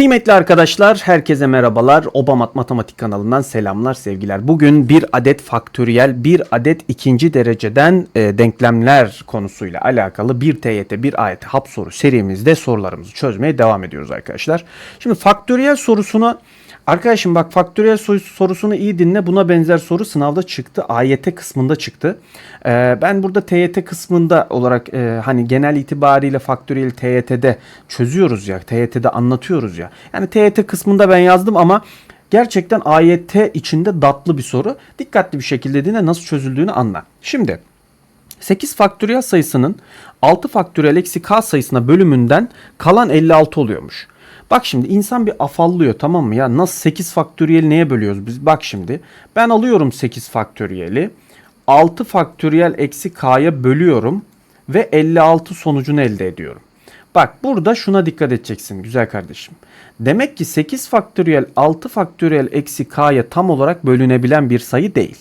Kıymetli arkadaşlar, herkese merhabalar. Obamat Matematik kanalından selamlar, sevgiler. Bugün bir adet faktöriyel, bir adet ikinci dereceden e, denklemler konusuyla alakalı bir TYT, bir AYT hap soru serimizde sorularımızı çözmeye devam ediyoruz arkadaşlar. Şimdi faktöriyel sorusuna Arkadaşım bak faktöriyel soru- sorusunu iyi dinle. Buna benzer soru sınavda çıktı. AYT kısmında çıktı. Ee, ben burada TYT kısmında olarak e, hani genel itibariyle faktöriyel TYT'de çözüyoruz ya. TYT'de anlatıyoruz ya. Yani TYT kısmında ben yazdım ama gerçekten AYT içinde datlı bir soru. Dikkatli bir şekilde dinle nasıl çözüldüğünü anla. Şimdi 8 faktöriyel sayısının 6 faktöriyel eksi k sayısına bölümünden kalan 56 oluyormuş. Bak şimdi insan bir afallıyor tamam mı ya nasıl 8 faktöriyeli neye bölüyoruz biz? Bak şimdi ben alıyorum 8 faktöriyeli 6 faktöriyel eksi k'ya bölüyorum ve 56 sonucunu elde ediyorum. Bak burada şuna dikkat edeceksin güzel kardeşim. Demek ki 8 faktöriyel 6 faktöriyel eksi k'ya tam olarak bölünebilen bir sayı değil.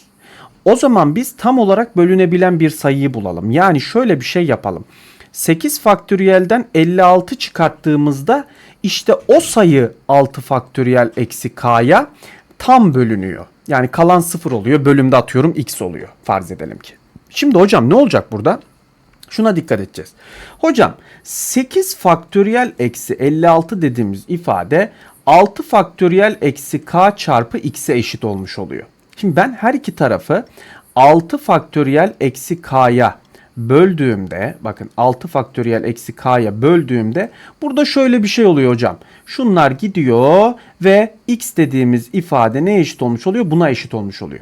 O zaman biz tam olarak bölünebilen bir sayıyı bulalım. Yani şöyle bir şey yapalım. 8 faktöriyelden 56 çıkarttığımızda işte o sayı 6 faktöriyel eksi k'ya tam bölünüyor. Yani kalan 0 oluyor. Bölümde atıyorum x oluyor. Farz edelim ki. Şimdi hocam ne olacak burada? Şuna dikkat edeceğiz. Hocam 8 faktöriyel eksi 56 dediğimiz ifade 6 faktöriyel eksi k çarpı x'e eşit olmuş oluyor. Şimdi ben her iki tarafı 6 faktöriyel eksi k'ya böldüğümde bakın 6 faktöriyel eksi k'ya böldüğümde burada şöyle bir şey oluyor hocam. Şunlar gidiyor ve x dediğimiz ifade ne eşit olmuş oluyor? Buna eşit olmuş oluyor.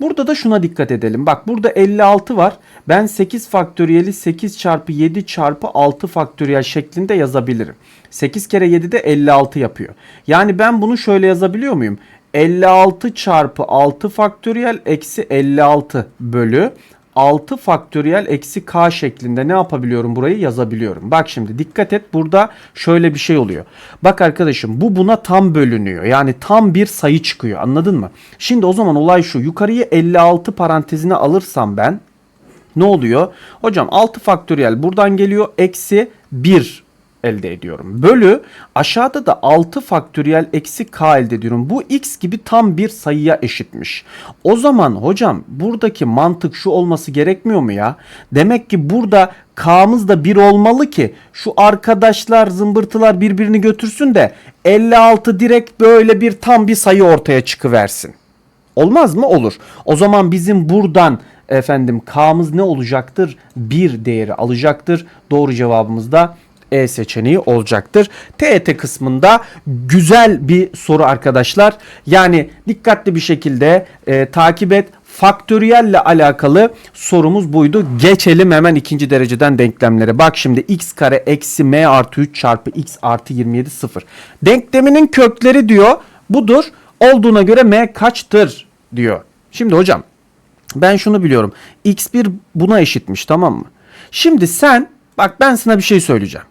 Burada da şuna dikkat edelim. Bak burada 56 var. Ben 8 faktöriyeli 8 çarpı 7 çarpı 6 faktöriyel şeklinde yazabilirim. 8 kere 7 de 56 yapıyor. Yani ben bunu şöyle yazabiliyor muyum? 56 çarpı 6 faktöriyel eksi 56 bölü 6 faktöriyel eksi k şeklinde ne yapabiliyorum burayı yazabiliyorum. Bak şimdi dikkat et burada şöyle bir şey oluyor. Bak arkadaşım bu buna tam bölünüyor. Yani tam bir sayı çıkıyor anladın mı? Şimdi o zaman olay şu yukarıyı 56 parantezine alırsam ben ne oluyor? Hocam 6 faktöriyel buradan geliyor eksi 1 elde ediyorum. Bölü aşağıda da 6 faktöriyel eksi k elde ediyorum. Bu x gibi tam bir sayıya eşitmiş. O zaman hocam buradaki mantık şu olması gerekmiyor mu ya? Demek ki burada k'mız da 1 olmalı ki şu arkadaşlar zımbırtılar birbirini götürsün de 56 direkt böyle bir tam bir sayı ortaya çıkıversin. Olmaz mı? Olur. O zaman bizim buradan efendim k'mız ne olacaktır? 1 değeri alacaktır. Doğru cevabımız da E seçeneği olacaktır. TET kısmında güzel bir soru arkadaşlar. Yani dikkatli bir şekilde e, takip et. Faktöriyelle alakalı sorumuz buydu. Geçelim hemen ikinci dereceden denklemlere. Bak şimdi x kare eksi m artı 3 çarpı x artı 27 sıfır. Denkleminin kökleri diyor budur. Olduğuna göre m kaçtır diyor. Şimdi hocam ben şunu biliyorum. x1 buna eşitmiş tamam mı? Şimdi sen bak ben sana bir şey söyleyeceğim.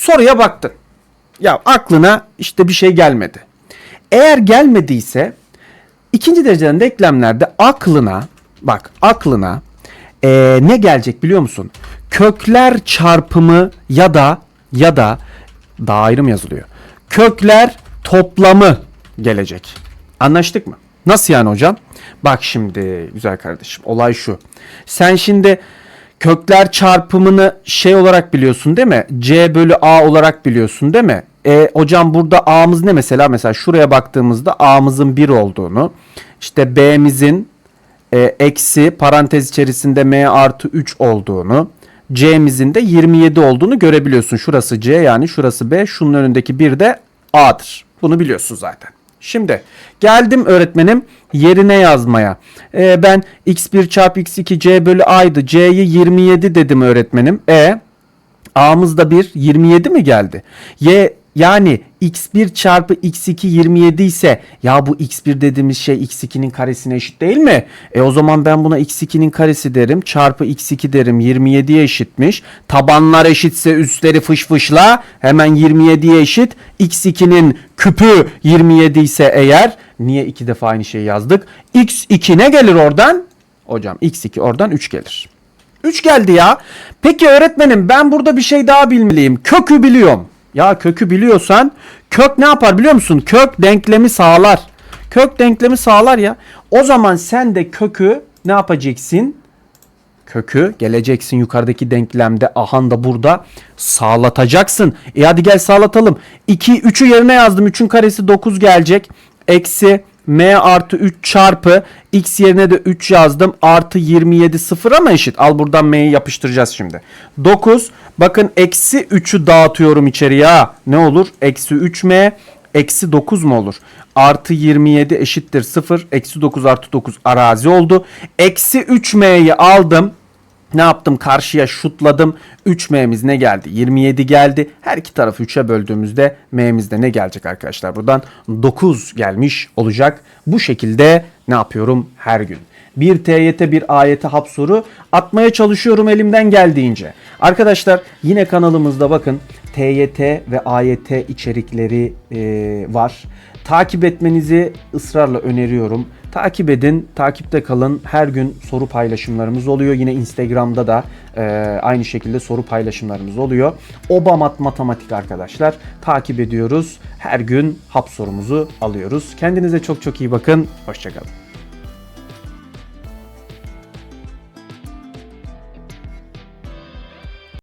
Soruya baktın. Ya aklına işte bir şey gelmedi. Eğer gelmediyse ikinci dereceden denklemlerde aklına bak aklına eee, ne gelecek biliyor musun? Kökler çarpımı ya da ya da daha ayrım yazılıyor. Kökler toplamı gelecek. Anlaştık mı? Nasıl yani hocam? Bak şimdi güzel kardeşim olay şu. Sen şimdi kökler çarpımını şey olarak biliyorsun değil mi? C bölü A olarak biliyorsun değil mi? E, hocam burada A'mız ne mesela? Mesela şuraya baktığımızda A'mızın 1 olduğunu, işte B'mizin e, eksi parantez içerisinde M artı 3 olduğunu, C'mizin de 27 olduğunu görebiliyorsun. Şurası C yani şurası B. Şunun önündeki 1 de A'dır. Bunu biliyorsun zaten. Şimdi geldim öğretmenim yerine yazmaya. Ee, ben x1 çarpı x2 c bölü a'ydı. C'yi 27 dedim öğretmenim. E A'mız da 1 27 mi geldi? Y yani x1 çarpı x2 27 ise ya bu x1 dediğimiz şey x2'nin karesine eşit değil mi? E o zaman ben buna x2'nin karesi derim çarpı x2 derim 27'ye eşitmiş. Tabanlar eşitse üstleri fış fışla hemen 27'ye eşit. x2'nin küpü 27 ise eğer niye iki defa aynı şeyi yazdık? x2 ne gelir oradan? Hocam x2 oradan 3 gelir. 3 geldi ya. Peki öğretmenim ben burada bir şey daha bilmeliyim. Kökü biliyorum. Ya kökü biliyorsan kök ne yapar biliyor musun? Kök denklemi sağlar. Kök denklemi sağlar ya. O zaman sen de kökü ne yapacaksın? Kökü geleceksin yukarıdaki denklemde ahan da burada sağlatacaksın. E hadi gel sağlatalım. 2 3'ü yerine yazdım. 3'ün karesi 9 gelecek. Eksi m artı 3 çarpı x yerine de 3 yazdım. Artı 27 sıfır ama eşit. Al buradan m'yi yapıştıracağız şimdi. 9 bakın eksi 3'ü dağıtıyorum içeriye. ha. Ne olur? Eksi 3m eksi 9 mu olur? Artı 27 eşittir 0. Eksi 9 artı 9 arazi oldu. Eksi 3m'yi aldım. Ne yaptım? Karşıya şutladım. 3m'miz ne geldi? 27 geldi. Her iki tarafı 3'e böldüğümüzde m'mizde ne gelecek arkadaşlar? Buradan 9 gelmiş olacak. Bu şekilde ne yapıyorum her gün? Bir TYT bir AYT hap soru atmaya çalışıyorum elimden geldiğince. Arkadaşlar yine kanalımızda bakın TYT ve AYT içerikleri e, var. Takip etmenizi ısrarla öneriyorum. Takip edin, takipte kalın. Her gün soru paylaşımlarımız oluyor. Yine Instagram'da da e, aynı şekilde soru paylaşımlarımız oluyor. Obamat Matematik arkadaşlar. Takip ediyoruz. Her gün hap sorumuzu alıyoruz. Kendinize çok çok iyi bakın. Hoşçakalın.